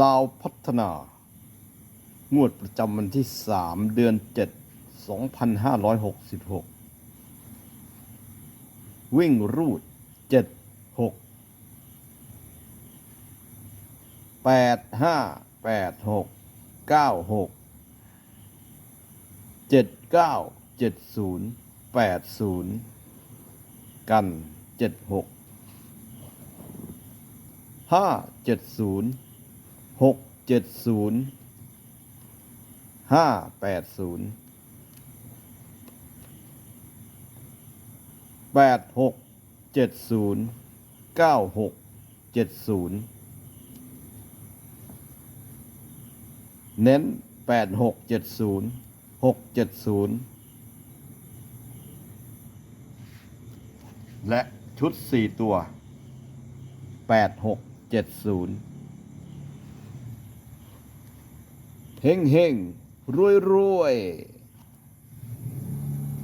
ลาวพัฒนา งวดประจำวันที่ 3 เดือน 7 2566 วิ่งรูด 7 6 8 5 8 6 9 6 7 9 7 0 8 0 กัน 7 6 5 7 0 หกเจ็ดศูนย์ห้าแปดศูนย์แปดหกเจ็ดศูนย์เก้าหกเจ็ดศูนย์เน้นแปดหกเจ็ดศูนย์หกเจ็ดศูนย์และชุดสี่ตัวแปดหกเจ็ดศูนย์ เฮงเฮงรวยรวย